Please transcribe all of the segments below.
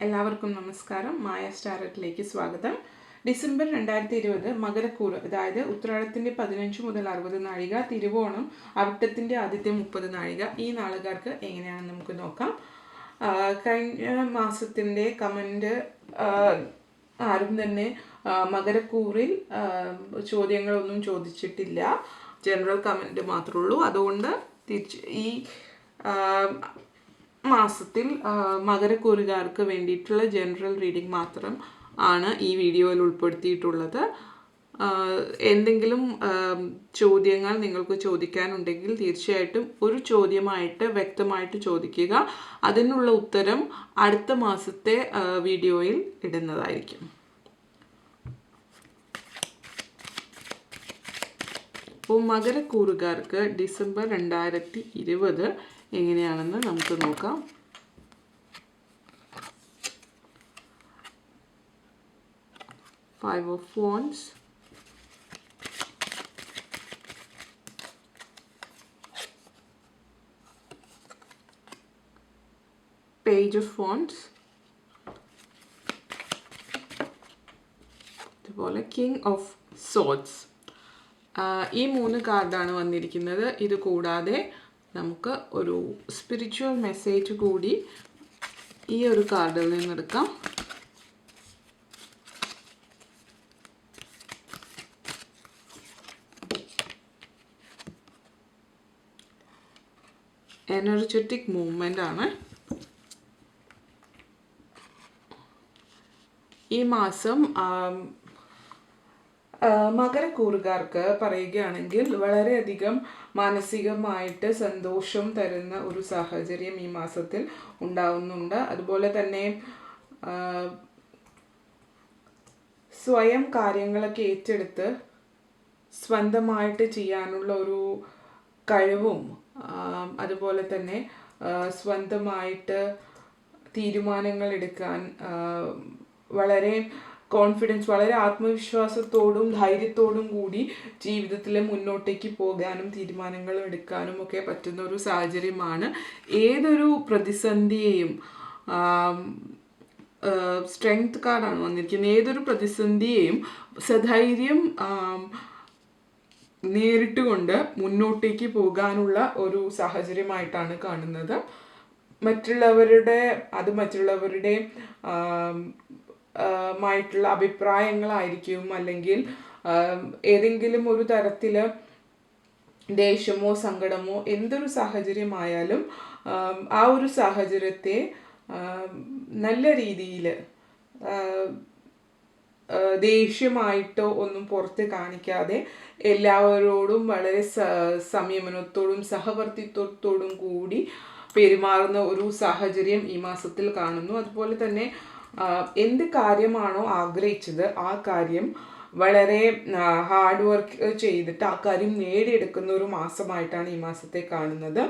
എല്ലാവർക്കും നമസ്കാരം. മായ സ്റ്റാരറ്റിലേക്ക് സ്വാഗതം. ഡിസംബർ രണ്ടായിരത്തി ഇരുപത് മകരക്കൂറ് അതായത് ഉത്രാടത്തിന്റെ പതിനഞ്ച് മുതൽ അറുപത് നാഴിക തിരുവോണം അവിട്ടത്തിന്റെ ആദ്യത്തെ മുപ്പത് നാഴിക. ഈ നാളുകാർക്ക് എങ്ങനെയാണെന്ന് നമുക്ക് നോക്കാം. കഴിഞ്ഞ മാസത്തിന്റെ കമന്റ് ആരും തന്നെ മകരക്കൂറിൽ ചോദ്യങ്ങളൊന്നും ചോദിച്ചിട്ടില്ല. ജനറൽ കമന്റ് മാത്രമേ ഉള്ളൂ. അതുകൊണ്ട് തിരിച്ച് ഈ മാസത്തിൽ മകരക്കൂറുകാർക്ക് വേണ്ടിയിട്ടുള്ള ജനറൽ റീഡിംഗ് മാത്രം ആണ് ഈ വീഡിയോയിൽ ഉൾപ്പെടുത്തിയിട്ടുള്ളത്. എന്തെങ്കിലും ചോദ്യങ്ങൾ നിങ്ങൾക്ക് ചോദിക്കാനുണ്ടെങ്കിൽ തീർച്ചയായിട്ടും ഒരു ചോദ്യമായിട്ട് വ്യക്തമായിട്ട് ചോദിക്കുക. അതിനുള്ള ഉത്തരം അടുത്ത മാസത്തെ വീഡിയോയിൽ ഇടുന്നതായിരിക്കും. അപ്പോൾ മകരക്കൂറുകാർക്ക് ഡിസംബർ രണ്ടായിരത്തി ഇരുപത് എങ്ങനെയാണെന്ന് നമുക്ക് നോക്കാം. Five of phones page of phones അതുപോലെ കിങ് ഓഫ് സോഡ്സ് ഈ മൂന്ന് കാർഡാണ് വന്നിരിക്കുന്നത്. ഇത് കൂടാതെ നമുക്ക് ഒരു സ്പിരിച്വൽ മെസ്സേജ് കൂടി ഈ ഒരു കാർഡിൽ നിന്നെടുക്കാം എനർജറ്റിക് മൂവ്മെന്റ് ആണ്. ഈ മാസം മകരക്കൂറുകാർക്ക് പറയുകയാണെങ്കിൽ വളരെയധികം മാനസികമായിട്ട് സന്തോഷം തരുന്ന ഒരു സാഹചര്യം ഈ മാസത്തിൽ ഉണ്ടാവുന്നുണ്ട്. അതുപോലെ തന്നെ സ്വയം കാര്യങ്ങളൊക്കെ ഏറ്റെടുത്ത് സ്വന്തമായിട്ട് ചെയ്യാനുള്ള ഒരു കഴിവും അതുപോലെ തന്നെ സ്വന്തമായിട്ട് തീരുമാനങ്ങൾ എടുക്കാൻ വളരെ കോൺഫിഡൻസ് വളരെ ആത്മവിശ്വാസത്തോടും ധൈര്യത്തോടും കൂടി ജീവിതത്തിൽ മുന്നോട്ടേക്ക് പോകാനും തീരുമാനങ്ങൾ എടുക്കാനും ഒക്കെ പറ്റുന്ന ഒരു സാഹചര്യമാണ്. ഏതൊരു പ്രതിസന്ധിയെയും സ്ട്രെങ്ത് കാർഡാണ് വന്നിരിക്കുന്നത്. ഏതൊരു പ്രതിസന്ധിയെയും സധൈര്യം നേരിട്ടുകൊണ്ട് മുന്നോട്ടേക്ക് പോകാനുള്ള ഒരു സാഹചര്യമായിട്ടാണ് കാണുന്നത്. മറ്റുള്ളവരുടെ അത് മറ്റുള്ളവരുടെ മായിട്ടുള്ള അഭിപ്രായങ്ങളായിരിക്കും അല്ലെങ്കിൽ ഏതെങ്കിലും ഒരു തരത്തിൽ ദേഷ്യമോ സങ്കടമോ എന്തൊരു സാഹചര്യമായാലും ആം, ഒരു സാഹചര്യത്തെ നല്ല രീതിയിൽ ദേഷ്യമായിട്ടോ ഒന്നും പുറത്ത് കാണിക്കാതെ എല്ലാവരോടും വളരെ സംയമനത്തോടും സഹവർത്തിത്വത്തോടും കൂടി പെരുമാറുന്ന ഒരു സാഹചര്യം ഈ മാസത്തിൽ കാണുന്നു. അതുപോലെ തന്നെ എന്ത് കാര്യമാണോ ആഗ്രഹിച്ചത് ആ കാര്യം വളരെ ഹാർഡ് വർക്ക് ചെയ്തിട്ട് ആ കാര്യം നേടിയെടുക്കുന്ന ഒരു മാസമായിട്ടാണ് ഈ മാസത്തെ കാണുന്നത്.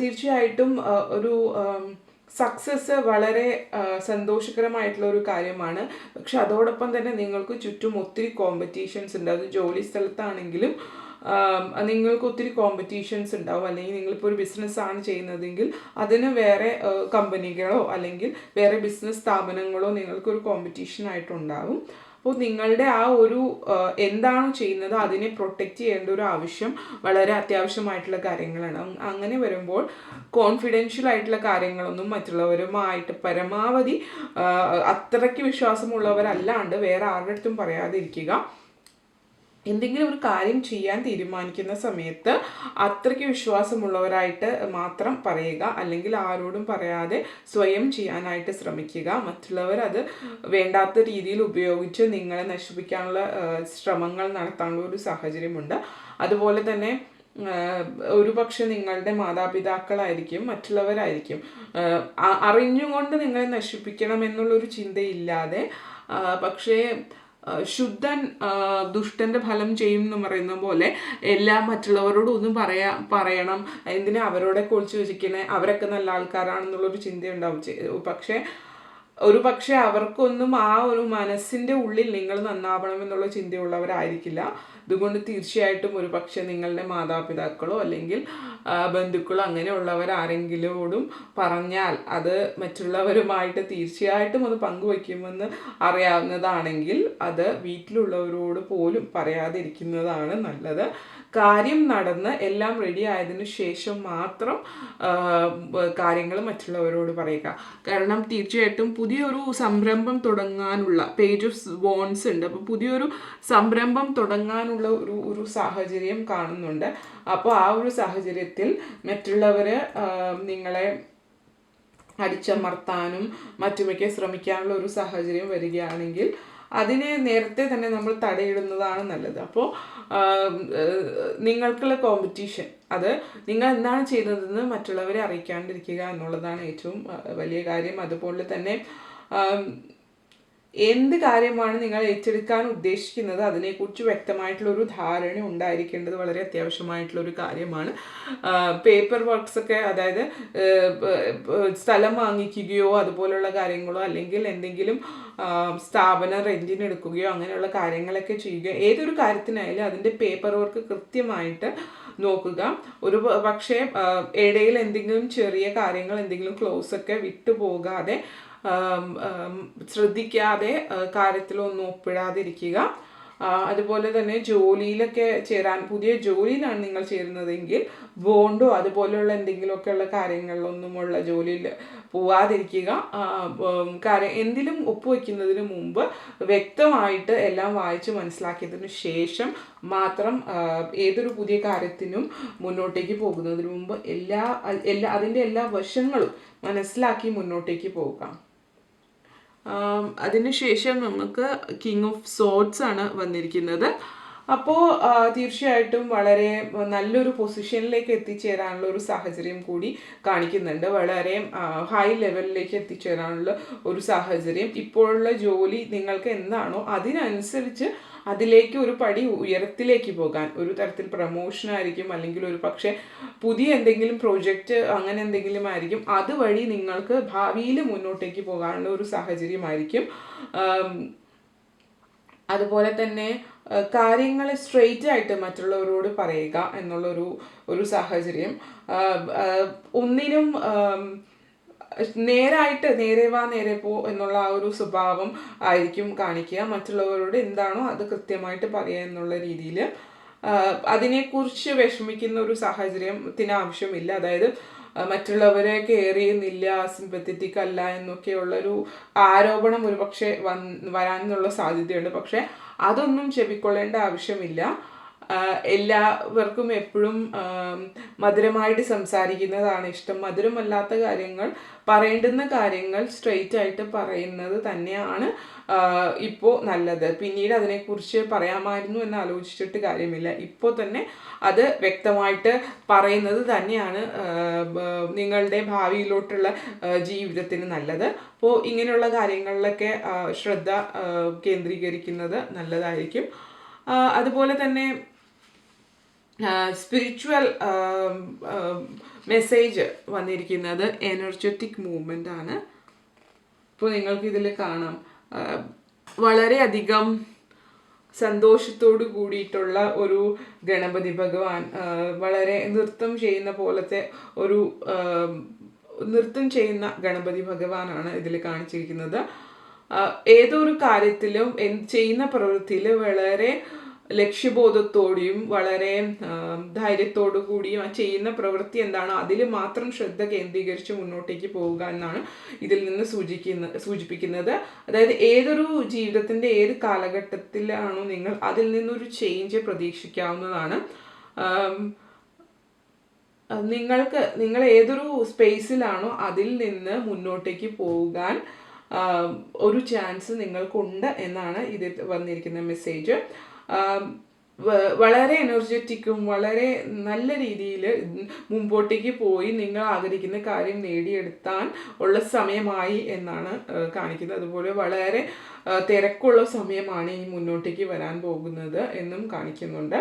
തീർച്ചയായിട്ടും ഒരു സക്സസ് വളരെ സന്തോഷകരമായിട്ടുള്ള ഒരു കാര്യമാണ്. പക്ഷെ അതോടൊപ്പം തന്നെ നിങ്ങൾക്ക് ചുറ്റും ഒത്തിരി കോമ്പറ്റീഷൻസ് ഉണ്ട്. അത് ജോലി സ്ഥലത്താണെങ്കിലും നിങ്ങൾക്ക് ഒത്തിരി കോമ്പറ്റീഷൻസ് ഉണ്ടാവും. അല്ലെങ്കിൽ നിങ്ങളിപ്പോൾ ഒരു ബിസിനസ്സാണ് ചെയ്യുന്നതെങ്കിൽ അതിന് വേറെ കമ്പനികളോ അല്ലെങ്കിൽ വേറെ ബിസിനസ് സ്ഥാപനങ്ങളോ നിങ്ങൾക്കൊരു കോമ്പറ്റീഷൻ ആയിട്ടുണ്ടാവും. അപ്പോൾ നിങ്ങളുടെ ആ ഒരു എന്താണ് ചെയ്യുന്നത് അതിനെ പ്രൊട്ടക്റ്റ് ചെയ്യേണ്ട ഒരു ആവശ്യം വളരെ അത്യാവശ്യമായിട്ടുള്ള കാര്യങ്ങളാണ്. അങ്ങനെ വരുമ്പോൾ കോൺഫിഡൻഷ്യൽ ആയിട്ടുള്ള കാര്യങ്ങളൊന്നും മറ്റുള്ളവരുമായിട്ട് പരമാവധി അത്രയ്ക്ക് വിശ്വാസമുള്ളവരല്ലാണ്ട് വേറെ ആരുടെ അടുത്തും പറയാതിരിക്കുക. എന്തെങ്കിലും ഒരു കാര്യം ചെയ്യാൻ തീരുമാനിക്കുന്ന സമയത്ത് അത്രയ്ക്ക് വിശ്വാസമുള്ളവരായിട്ട് മാത്രം പറയുക അല്ലെങ്കിൽ ആരോടും പറയാതെ സ്വയം ചെയ്യാനായിട്ട് ശ്രമിക്കുക. മറ്റുള്ളവർ അത് വേണ്ടാത്ത രീതിയിൽ ഉപയോഗിച്ച് നിങ്ങളെ നശിപ്പിക്കാനുള്ള ശ്രമങ്ങൾ നടത്താനുള്ള ഒരു സാഹചര്യമുണ്ട്. അതുപോലെ തന്നെ ഒരു പക്ഷെ നിങ്ങളുടെ മാതാപിതാക്കളായിരിക്കും മറ്റുള്ളവരായിരിക്കും അറിഞ്ഞുകൊണ്ട് നിങ്ങളെ നശിപ്പിക്കണം എന്നുള്ളൊരു ചിന്തയില്ലാതെ പക്ഷേ ശുദ്ധൻ ദുഷ്ടന്റെ ഫലം ചെയ്യും എന്ന് പറയുന്ന പോലെ എല്ലാം മറ്റുള്ളവരോട് ഒന്നും പറയാ പറയണം. എന്തിനാ അവരോടൊക്കെ ഒളിച്ചു വെച്ചിരിക്കണേ അവരൊക്കെ നല്ല ആൾക്കാരാണെന്നുള്ളൊരു ചിന്തയുണ്ടാവും പക്ഷേ ഒരു പക്ഷേ അവർക്കൊന്നും ആ ഒരു മനസ്സിന്റെ ഉള്ളിൽ നിങ്ങൾ നന്നാവണം എന്നുള്ള ചിന്തയുള്ളവരായിരിക്കില്ല. ഇതുകൊണ്ട് തീർച്ചയായിട്ടും ഒരു പക്ഷേ നിങ്ങളുടെ മാതാപിതാക്കളോ അല്ലെങ്കിൽ ബന്ധുക്കളോ അങ്ങനെയുള്ളവർ ആരെങ്കിലോടും പറഞ്ഞാൽ അത് മറ്റുള്ളവരുമായിട്ട് തീർച്ചയായിട്ടും അത് പങ്കുവയ്ക്കുമെന്ന് അറിയാവുന്നതാണെങ്കിൽ അത് വീട്ടിലുള്ളവരോട് പോലും പറയാതിരിക്കുന്നതാണ് നല്ലത്. കാര്യം നടന്ന് എല്ലാം റെഡി ആയതിനു ശേഷം മാത്രം കാര്യങ്ങൾ മറ്റുള്ളവരോട് പറയുക. കാരണം തീർച്ചയായിട്ടും പുതിയൊരു സംരംഭം തുടങ്ങാനുള്ള പേജ് ഓഫ് വോൺസ് ഉണ്ട്. അപ്പോൾ പുതിയൊരു സംരംഭം തുടങ്ങാനുള്ള ഒരു ഒരു സാഹചര്യം കാണുന്നുണ്ട്. അപ്പോൾ ആ ഒരു സാഹചര്യത്തിൽ മറ്റുള്ളവർ നിങ്ങളെ അടിച്ചമർത്താനും മറ്റുമൊക്കെ ശ്രമിക്കാനുള്ള ഒരു സാഹചര്യം വരികയാണെങ്കിൽ അതിനെ നേരത്തെ തന്നെ നമ്മൾ തടയിടുന്നതാണ് നല്ലത്. അപ്പോൾ നിങ്ങൾക്കുള്ള കോമ്പറ്റീഷൻ അത് നിങ്ങൾ എന്താണ് ചെയ്യുന്നതെന്ന് മറ്റുള്ളവരെ അറിയിക്കാണ്ടിരിക്കുക എന്നുള്ളതാണ് ഏറ്റവും വലിയ കാര്യം. അതുപോലെ തന്നെ എന്ത് കാര്യമാണ് നിങ്ങൾ ഏറ്റെടുക്കാൻ ഉദ്ദേശിക്കുന്നത്? അതിനെക്കുറിച്ച് വ്യക്തമായിട്ടുള്ള ഒരു ധാരണ ഉണ്ടായിരിക്കേണ്ടത് വളരെ അത്യാവശ്യമായിട്ടുള്ള ഒരു കാര്യമാണ് പേപ്പർ വർക്ക്സ് ഒക്കെ അതായത് സ്ഥലം വാങ്ങിക്കുകയോ അതുപോലുള്ള കാര്യങ്ങളോ അല്ലെങ്കിൽ എന്തെങ്കിലും സ്ഥാപന റെന്റിന് എടുക്കുകയോ അങ്ങനെയുള്ള കാര്യങ്ങളൊക്കെ ചെയ്യുക. ഏതൊരു കാര്യത്തിനായാലും അതിന്റെ പേപ്പർ വർക്ക് കൃത്യമായിട്ട് നോക്കുക. ഒരു പക്ഷേ ഇടയിൽ എന്തെങ്കിലും ചെറിയ കാര്യങ്ങൾ എന്തെങ്കിലും ക്ലോസ് ഒക്കെ വിട്ടു പോകാതെ ആം, ആം, ശ്രദ്ധിക്കാതെ കാര്യത്തിലൊന്നും ഒപ്പിടാതിരിക്കുക. അതുപോലെ തന്നെ ജോലിയിലൊക്കെ ചേരാൻ പുതിയ ജോലിയിലാണ് നിങ്ങൾ ചേരുന്നതെങ്കിൽ ബോണ്ടോ അതുപോലെയുള്ള എന്തെങ്കിലുമൊക്കെയുള്ള കാര്യങ്ങളിലൊന്നുമുള്ള ജോലിയിൽ പോവാതിരിക്കുക. കാര്യം എന്തിലും ഒപ്പുവെക്കുന്നതിന് മുമ്പ് വ്യക്തമായിട്ട് എല്ലാം വായിച്ച് മനസ്സിലാക്കിയതിനു ശേഷം മാത്രം ഏതൊരു പുതിയ കാര്യത്തിനും മുന്നോട്ടേക്ക് പോകുന്നതിന് മുമ്പ് എല്ലാ എല്ലാ അതിന്റെ എല്ലാ വശങ്ങളും മനസ്സിലാക്കി മുന്നോട്ടേക്ക് പോകാം അതിനുശേഷം നമുക്ക് കിങ് ഓഫ് സോട്സ് ആണ് വന്നിരിക്കുന്നത്. അപ്പോൾ തീർച്ചയായിട്ടും വളരെ നല്ലൊരു പൊസിഷനിലേക്ക് എത്തിച്ചേരാനുള്ള ഒരു സാഹചര്യം കൂടി കാണിക്കുന്നുണ്ട്. വളരെ ഹൈ ലെവലിലേക്ക് എത്തിച്ചേരാനുള്ള ഒരു സാഹചര്യം. ഇപ്പോഴുള്ള ജോലി നിങ്ങൾക്ക് എന്താണോ അതിനനുസരിച്ച് അതിലേക്ക് ഒരു പടി ഉയരത്തിലേക്ക് പോകാൻ ഒരു തരത്തിൽ പ്രൊമോഷൻ ആയിരിക്കും അല്ലെങ്കിൽ ഒരു പക്ഷേ പുതിയ എന്തെങ്കിലും പ്രോജക്റ്റ് അങ്ങനെ എന്തെങ്കിലും ആയിരിക്കും അതുവഴി നിങ്ങൾക്ക് ഭാവിയിൽ മുന്നോട്ടേക്ക് പോകാനുള്ള ഒരു സാഹചര്യമായിരിക്കും. അതുപോലെ തന്നെ കാര്യങ്ങൾ സ്ട്രെയിറ്റ് ആയിട്ട് മറ്റുള്ളവരോട് പറയുക എന്നുള്ളൊരു ഒരു സാഹചര്യം. ഒന്നിനും നേരായിട്ട് നേരെ വാ നേരെ പോ എന്നുള്ള ആ ഒരു സ്വഭാവം ആയിരിക്കും കാണിക്കുക. മറ്റുള്ളവരോട് എന്താണോ അത് കൃത്യമായിട്ട് പറയുക എന്നുള്ള രീതിയിൽ അതിനെക്കുറിച്ച് വിഷമിക്കുന്ന ഒരു സാഹചര്യത്തിന് ആവശ്യമില്ല അതായത് മറ്റുള്ളവരെ കെയർ ചെയ്യുന്നില്ല സിമ്പത്തറ്റിക് അല്ല എന്നൊക്കെയുള്ളൊരു ആരോപണം ഒരു പക്ഷേ വൻ വരാനുള്ള സാധ്യതയുണ്ട്. പക്ഷേ അതൊന്നും ചെവിക്കൊള്ളേണ്ട ആവശ്യമില്ല. എല്ലാവർക്കും എപ്പോഴും മധുരമായിട്ട് സംസാരിക്കുന്നതാണ് ഇഷ്ടം. മധുരമല്ലാത്ത കാര്യങ്ങൾ പറയേണ്ടുന്ന കാര്യങ്ങൾ സ്ട്രെയിറ്റ് ആയിട്ട് പറയുന്നത് തന്നെയാണ് ഇപ്പോൾ നല്ലത്. പിന്നീട് അതിനെക്കുറിച്ച് പറയാമായിരുന്നു എന്ന് ആലോചിച്ചിട്ട് കാര്യമില്ല. ഇപ്പോൾ തന്നെ അത് വ്യക്തമായിട്ട് പറയുന്നത് തന്നെയാണ് നിങ്ങളുടെ ഭാവിയിലോട്ടുള്ള ജീവിതത്തിന് നല്ലത്. അപ്പോൾ ഇങ്ങനെയുള്ള കാര്യങ്ങളിലൊക്കെ ശ്രദ്ധ കേന്ദ്രീകരിക്കുന്നത് നല്ലതായിരിക്കും. അതുപോലെ തന്നെ സ്പിരിച്വൽ മെസ്സേജ് വന്നിരിക്കുന്നത് എനർജറ്റിക് മൂവ്മെന്റ് ആണ്. ഇപ്പോൾ നിങ്ങൾക്ക് ഇതിൽ കാണാം. വളരെ വളരെയധികം സന്തോഷത്തോട് കൂടിയിട്ടുള്ള ഒരു ഗണപതി ഭഗവാൻ വളരെ നൃത്തം ചെയ്യുന്ന പോലത്തെ ഒരു നൃത്തം ചെയ്യുന്ന ഗണപതി ഭഗവാനാണ് ഇതിൽ കാണിച്ചിരിക്കുന്നത്. ഏതൊരു കാര്യത്തിലും ചെയ്യുന്ന പ്രവൃത്തിയിൽ വളരെ ലക്ഷ്യബോധത്തോടെയും വളരെ ധൈര്യത്തോടു കൂടിയും ആ ചെയ്യുന്ന പ്രവൃത്തി എന്താണോ അതിൽ മാത്രം ശ്രദ്ധ കേന്ദ്രീകരിച്ച് മുന്നോട്ടേക്ക് പോവുക എന്നാണ് ഇതിൽ നിന്ന് സൂചിക്കുന്ന സൂചിപ്പിക്കുന്നത്. അതായത് ഏതൊരു ജീവിതത്തിന്റെ ഏത് കാലഘട്ടത്തിലാണോ നിങ്ങൾ അതിൽ നിന്നൊരു ചേഞ്ച് പ്രതീക്ഷിക്കാവുന്നതാണ്. നിങ്ങൾക്ക് നിങ്ങൾ ഏതൊരു സ്പേസിലാണോ അതിൽ നിന്ന് മുന്നോട്ടേക്ക് പോകാൻ ഒരു ചാൻസ് നിങ്ങൾക്കുണ്ട് എന്നാണ് ഇതിൽ വന്നിരിക്കുന്ന മെസ്സേജ് വളരെ എനർജറ്റിക്കും വളരെ നല്ല രീതിയിൽ മുമ്പോട്ടേക്ക് പോയി നിങ്ങൾ ആഗ്രഹിക്കുന്ന കാര്യം നേടിയെടുത്താൻ ഉള്ള സമയമായി എന്നാണ് കാണിക്കുന്നത്. അതുപോലെ വളരെ തിരക്കുള്ള സമയമാണ് ഈ മുന്നോട്ടേക്ക് വരാൻ പോകുന്നത് എന്നും കാണിക്കുന്നുണ്ട്.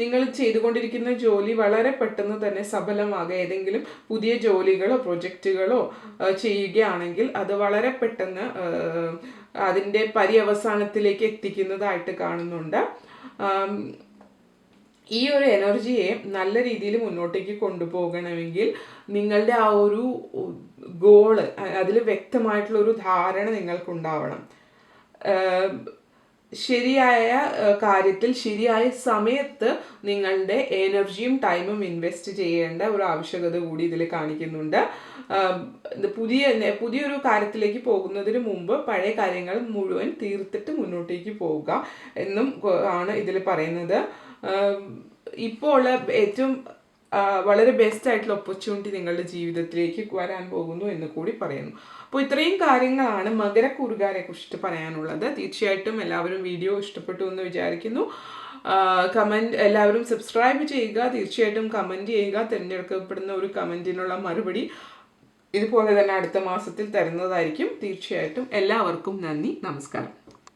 നിങ്ങൾ ചെയ്തുകൊണ്ടിരിക്കുന്ന ജോലി വളരെ പെട്ടെന്ന് തന്നെ സഫലമാകുക. ഏതെങ്കിലും പുതിയ ജോലികളോ പ്രൊജക്റ്റുകളോ ചെയ്യുകയാണെങ്കിൽ അത് വളരെ പെട്ടെന്ന് അതിന്റെ പര്യവസാനത്തിലേക്ക് എത്തിക്കുന്നതായിട്ട് കാണുന്നുണ്ട്. ഈ ഒരു എനർജിയെ നല്ല രീതിയിൽ മുന്നോട്ടേക്ക് കൊണ്ടുപോകണമെങ്കിൽ നിങ്ങളുടെ ആ ഒരു ഗോൾ അതിൽ വ്യക്തമായിട്ടുള്ള ഒരു ധാരണ നിങ്ങൾക്കുണ്ടാവണം. ശരിയായ കാര്യത്തിൽ ശരിയായ സമയത്ത് നിങ്ങളുടെ എനർജിയും ടൈമും ഇൻവെസ്റ്റ് ചെയ്യേണ്ട ഒരു ആവശ്യകത കൂടി ഇതിൽ കാണിക്കുന്നുണ്ട്. പുതിയ പുതിയൊരു കാര്യത്തിലേക്ക് പോകുന്നതിന് മുമ്പ് പഴയ കാര്യങ്ങൾ മുഴുവൻ തീർത്തിട്ട് മുന്നോട്ടേക്ക് പോവുക എന്നും ആണ് ഇതിൽ പറയുന്നത്. ഇപ്പോൾ ഉള്ള ഏറ്റവും വളരെ ബെസ്റ്റ് ആയിട്ടുള്ള ഓപ്പർച്യൂണിറ്റി നിങ്ങളുടെ ജീവിതത്തിലേക്ക് വരാൻ പോകുന്നു എന്ന് കൂടി പറയുന്നു. അപ്പോൾ ഇത്രയും കാര്യങ്ങളാണ് മകരക്കൂറുകാരെ കുറിച്ചിട്ട് പറയാനുള്ളത്. തീർച്ചയായിട്ടും എല്ലാവരും വീഡിയോ ഇഷ്ടപ്പെട്ടു എന്ന് വിചാരിക്കുന്നു. കമന്റ് എല്ലാവരും സബ്സ്ക്രൈബ് ചെയ്യുക. തീർച്ചയായിട്ടും കമന്റ് ചെയ്യുക. തിരഞ്ഞെടുക്കപ്പെടുന്ന ഒരു കമന്റിനുള്ള മറുപടി ഇതുപോലെ തന്നെ അടുത്ത മാസത്തിൽ തരുന്നതായിരിക്കും. തീർച്ചയായിട്ടും എല്ലാവർക്കും നന്ദി. നമസ്കാരം.